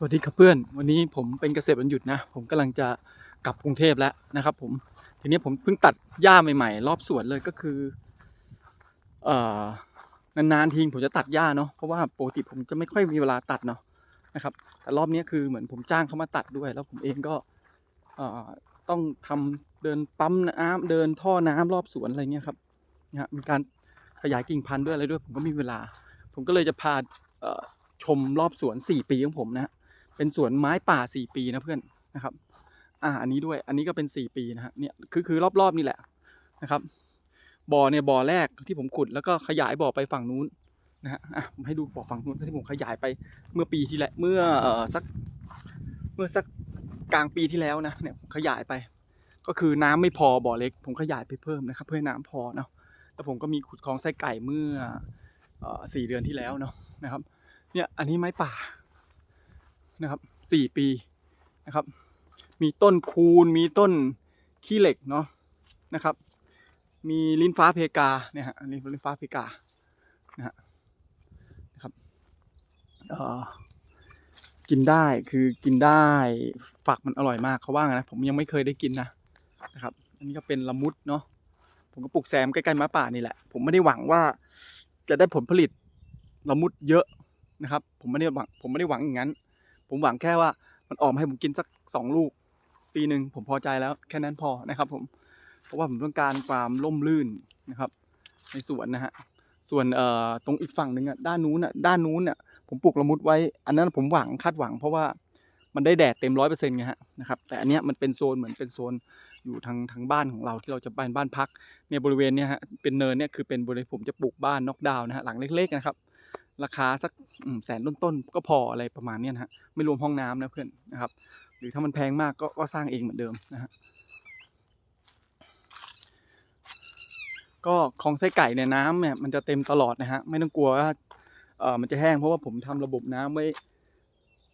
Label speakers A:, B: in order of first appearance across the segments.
A: สวัสดีครับเพื่อน วันนี้ผมเป็นเกษตรวันหยุดนะ ผมกำลังจะกลับกรุงเทพแล้วนะครับ ผมทีนี้ผมเพิ่งตัดหญ้าใหม่ๆ รอบสวนเลยก็คือเอ่อนานๆทีผมจะตัดหญ้าเนาะเพราะว่าปกติผมจะไม่ค่อยมีเวลาตัดเนาะนะครับ แต่รอบนี้คือเหมือนผมจ้างเขามาตัดด้วย แล้วผมเองก็เอ่อต้องทำเดินปั๊มน้ำเดินท่อน้ำรอบสวนอะไรเงี้ยครับนะฮะมีการขยายกิ่งพันธุ์ด้วยอะไรด้วย ผมก็ไมมีเวลา ผมก็เลยจะพาเอ่อชมรอบสวน 4 ปีของผมนะฮะ เป็นสวนไม้ป่า4ปีนะเพื่อนนะครับ อ่าอันนี้ด้วย อันนี้ก็เป็น4ปีนะฮะเนี่ยคือคือรอบๆนี่แหละนะครับ บ่อเนี่ยบ่อแรกที่ผมขุดแล้วก็ขยายบ่อไปฝั่งนู้นนะฮะอะผมให้ดูบ่อฝั่งนู้นที่ผมขยายไปเมื่อปีที่แล้วเมื่อเออสักเมื่อสักกลางปีที่แล้วนะเนี่ยผมขยายไป ก็คือน้ำไม่พอบ่อเล็ก ผมขยายไปเพิ่มนะครับ เพื่อให้น้ำพอเนาะแล้วผมก็มีขุดคลองไส้ไก่เมื่อสี่เดือนที่แล้วเนาะนะครับ เนี่ยอันนี้ไม้ป่า นะครับสี่ปีนะครับ มีต้นคูนมีต้นขี้เหล็กเนาะนะครับ มีลิ้นฟ้าเพกาเนี่ยฮะอันนี้ลิ้นฟ้าเพกานะฮะนะครับเอ่อกินได้คือกินได้ฝักมันอร่อยมากเขาว่างนนะผมยังไม่เคยได้กินนะนะครับ อันนี้ก็เป็นละมุดเนาะผมก็ปลูกแซมใกล้ๆม้าป่านี่แหละ ผมไม่ได้หวังว่าจะได้ผลผลิตละมุดเยอะนะครับ ผมไม่ได้หวังผมไม่ได้หวังอย่างนั้น ผมหวังแค่ว่ามันออกมาให้ผมกินสักสองลูก ปีหนึ่งผมพอใจแล้วแค่นั้นพอนะครับผมเพราะว่าผมต้องการความร่มรื่นนะครับ ในสวนนะฮะส่วนเอ่อตรงอีกฝั่งหนึ่งอะด้านนู้นอะด้านนู้นอะผมปลูกละมุดไว้ อันนั้นผมหวังคาดหวัง เพราะว่ามันได้แดดเต็มร้อยเปอร์เซ็นต์ไงฮะนะครับแต่อันเนี้ยมันเป็นโซนเหมือนเป็นโซนอยู่ทางทางบ้านของเราที่เราจะบ้านบ้านพักเนี่ยบริเวณเนี้ยฮะเป็นเนินเนี่ยคือเป็นบริเวณผมจะปลูกบ้านนอกดาวน์นะฮะหลังเล็กๆนะครับ ราคาสักแสนต้นๆก็พออะไรประมาณนี้นะฮะไม่รวมห้องน้ำนะเพื่อนนะครับ หรือถ้ามันแพงมากก็ก็สร้างเองเหมือนเดิมนะฮะก็ของไส้ไก่เนี่ยน้ำเนี่ยมันจะเต็มตลอดนะฮะไม่ต้องกลัวว่าเออมันจะแห้งเพราะว่าผมทำระบบน้ำไว้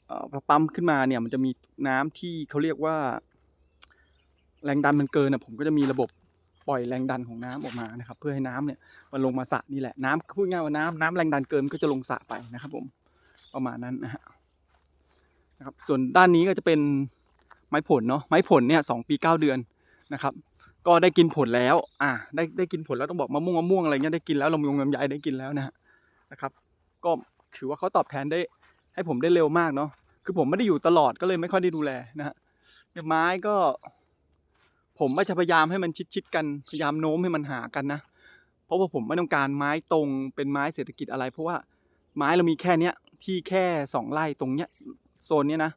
A: เอ่อพอปั๊มขึ้นมาเนี่ยมันจะมีน้ำที่เขาเรียกว่า แรงดันมันเกินอะผมก็จะมีระบบ ปล่อยแรงดันของน้ำออกมานะครับ เพื่อให้น้ำเนี่ยมันลงมาสระนี่แหละน้ำพูดง่ายว่าน้ำน้ำแรงดันเกินก็จะลงสระไปนะครับ ผมประมาณนั้นนะฮะนะครับส่วนด้านนี้ก็จะเป็นไม้ผลเนาะไม้ผลเนี่ยสองปีเก้าเดือนนะครับ ก็ได้กินผลแล้ว อ่า ได้ได้กินผลแล้วต้องบอกมะม่วงมะม่วงอะไรเงี้ยได้กินแล้วลำยงลำไยได้กินแล้วนะฮะนะครับ ก็ถือว่าเขาตอบแทนได้ให้ผมได้เร็วมากเนาะคือผมไม่ได้อยู่ตลอดก็เลยไม่ค่อยได้ดูแลนะฮะไม้ก็ ผมก็จะพยายามให้มันชิดๆกันพยายามโน้มให้มันหากันนะ เพราะว่าผมไม่ต้องการไม้ตรงเป็นไม้เศรษฐกิจอะไร เพราะว่าไม้เรามีแค่เนี้ยที่แค่สองไร่ตรงเนี้ยโซนเนี้ยนะ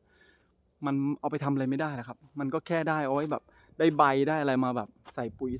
A: มันเอาไปทำอะไรไม่ได้นะครับ มันก็แค่ได้เอาไว้แบบได้ใบได้อะไรมาแบบใส่ปุ๋ย